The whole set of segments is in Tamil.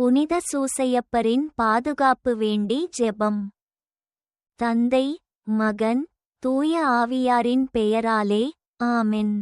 புனித சூசையப்பரின் பாதுகாப்பு வேண்டி ஜெபம். தந்தை மகன் தூய ஆவியாரின் பெயராலே ஆமென்.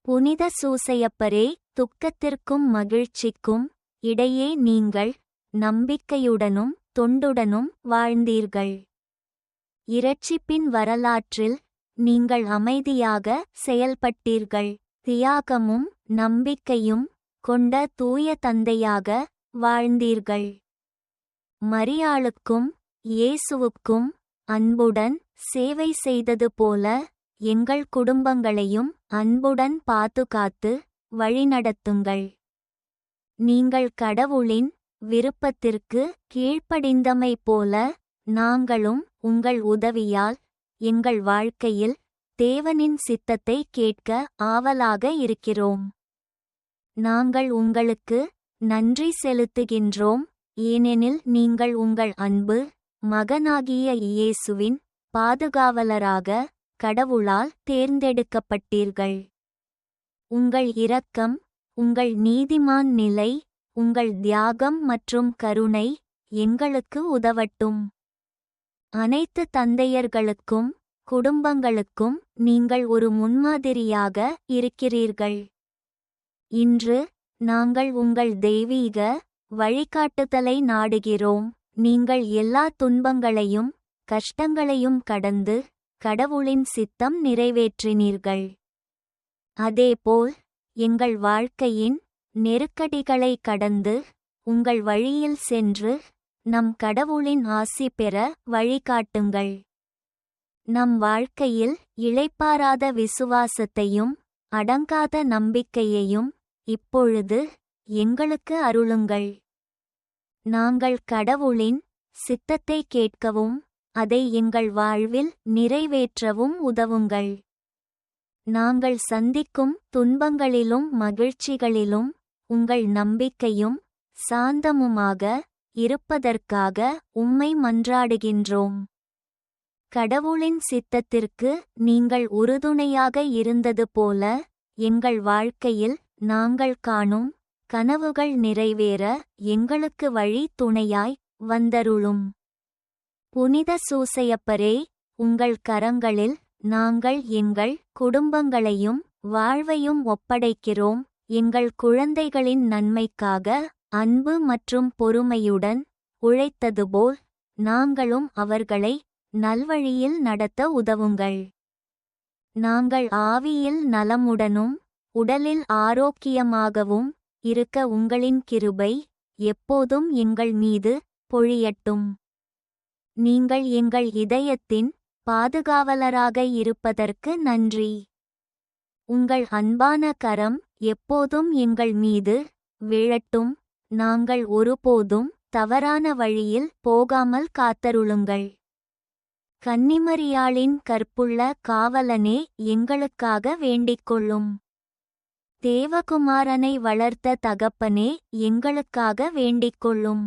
புனித சூசையப்பரே துக்கத்திற்கும் மகிழ்ச்சிக்கும் இடையே நீங்கள் நம்பிக்கையுடனும் தொண்டுடனும் வாழ்ந்தீர்கள். இரட்சிப்பின் வரலாற்றில் நீங்கள் அமைதியாக செயல்பட்டீர்கள். தியாகமும் நம்பிக்கையும் கொண்ட தூய தந்தையாக வாழ்ந்தீர்கள். மரியாளுக்கும் இயேசுவுக்கும் அன்புடன் சேவை செய்தது போல எங்கள் குடும்பங்களையும் அன்புடன் பாதுகாத்து வழிநடத்துங்கள். நீங்கள் கடவுளின் விருப்பத்திற்கு கீழ்ப்படிந்தமை போல நாங்களும் உங்கள் உதவியால் எங்கள் வாழ்க்கையில் தேவனின் சித்தத்தை கேட்க ஆவலாக இருக்கிறோம். நாங்கள் உங்களுக்கு நன்றி செலுத்துகின்றோம் ஏனெனில் நீங்கள் உங்கள் அன்பு மகனாகிய இயேசுவின் பாதுகாவலராக கடவுளால் தேர்ந்தெடுக்கப்பட்டீர்கள். உங்கள் இரக்கம் உங்கள் நீதிமான் நிலை உங்கள் தியாகம் மற்றும் கருணை எங்களுக்கு உதவட்டும். அனைத்து தந்தையர்களுக்கும் குடும்பங்களுக்கும் நீங்கள் ஒரு முன்மாதிரியாக இருக்கிறீர்கள். இன்று நாங்கள் உங்கள் தெய்வீக வழிகாட்டுதலை நாடுகிறோம். நீங்கள் எல்லா துன்பங்களையும் கஷ்டங்களையும் கடந்து கடவுளின் சித்தம் நிறைவேற்றினீர்கள். அதேபோல் எங்கள் வாழ்க்கையின் நெருக்கடிகளை கடந்து உங்கள் வழியில் சென்று நம் கடவுளின் ஆசி பெற வழிகாட்டுங்கள். நம் வாழ்க்கையில் இளைப்பாராத விசுவாசத்தையும் அடங்காத நம்பிக்கையையும் இப்பொழுது எங்களுக்கு அருளுங்கள். நாங்கள் கடவுளின் சித்தத்தை கேட்கவும் அதை எங்கள் வாழ்வில் நிறைவேற்றவும் உதவுங்கள். நாங்கள் சந்திக்கும் துன்பங்களிலும் மகிழ்ச்சிகளிலும் உங்கள் நம்பிக்கையும் சாந்தமுமாக இருப்பதற்காக உம்மை மன்றாடுகின்றோம். கடவுளின் சித்தத்திற்கு நீங்கள் உறுதுணையாக இருந்தது போல எங்கள் வாழ்க்கையில் நாங்கள் காணும் கனவுகள் நிறைவேற எங்களுக்கு வழி துணையாய் வந்தருளும். புனித சூசையப்பரே உங்கள் கரங்களில் நாங்கள் எங்கள் குடும்பங்களையும் வாழ்வையும் ஒப்படைக்கிறோம். எங்கள் குழந்தைகளின் நன்மைக்காக அன்பு மற்றும் பொறுமையுடன் உழைத்ததுபோல் நாங்களும் அவர்களை நல்வழியில் நடத்த உதவுங்கள். நாங்கள் ஆவியில் நலமுடனும் உடலில் ஆரோக்கியமாகவும் இருக்க உங்களின் கிருபை எப்போதும் எங்கள் மீது பொழியட்டும். நீங்கள் எங்கள் இதயத்தின் பாதுகாவலராக இருப்பதற்கு நன்றி. உங்கள் அன்பான கரம் எப்போதும் எங்கள் மீது விழட்டும். நாங்கள் ஒருபோதும் தவறான வழியில் போகாமல் காத்தருளுங்கள். கன்னிமரியாளின் கற்புள்ள காவலனே எங்களுக்காக வேண்டிக்கொள்ளும். தேவகுமாரனை வளர்த்த தகப்பனே எங்களுக்காக வேண்டிக்கொள்ளும்.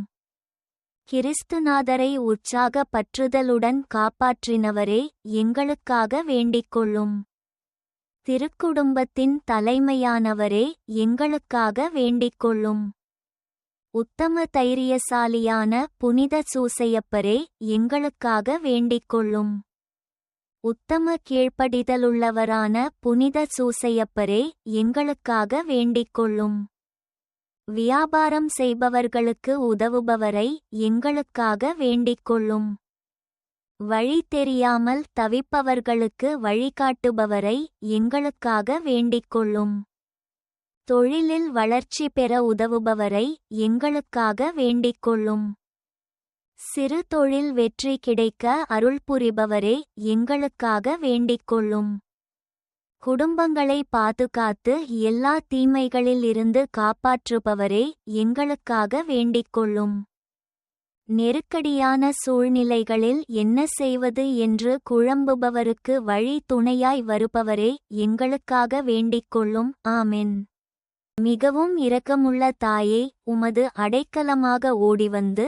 கிறிஸ்துநாதரை உற்சாக பற்றுதலுடன் காப்பாற்றினவரே எங்களுக்காக வேண்டிக்கொள்ளும். திருக்குடும்பத்தின் தலைமையானவரே எங்களுக்காக வேண்டிக்கொள்ளும். உத்தம தைரியசாலியான புனித சூசையப்பரே எங்களுக்காக வேண்டிக்கொள்ளும். உத்தம கீழ்ப்படிதலுள்ளவரான புனித சூசையப்பரே எங்களுக்காக வேண்டிக்கொள்ளும். வியாபாரம் செய்பவர்களுக்கு உதவுபவரை எங்களுக்காக வேண்டிக்கொள்ளும். வழி தெரியாமல் தவிப்பவர்களுக்கு வழிகாட்டுபவரை எங்களுக்காக வேண்டிக்கொள்ளும். தொழிலில் வளர்ச்சி பெற உதவுபவரை எங்களுக்காக வேண்டிக்கொள்ளும். சிறு தொழில் வெற்றி கிடைக்க அருள் புரிபவரே எங்களுக்காக வேண்டிக்கொள்ளும் குடும்பங்களை பாதுகாத்து எல்லா தீமைகளில் இருந்து காப்பாற்றுபவரே எங்களுக்காக வேண்டிக்கொள்ளும் நெருக்கடியான சூழ்நிலைகளில் என்ன செய்வது என்று குழம்புபவருக்கு வழி துணையாய் வருபவரே எங்களுக்காக வேண்டிக்கொள்ளும் ஆமென். மிகவும் இரக்கமுள்ள தாயே உமது அடைக்கலமாக ஓடிவந்து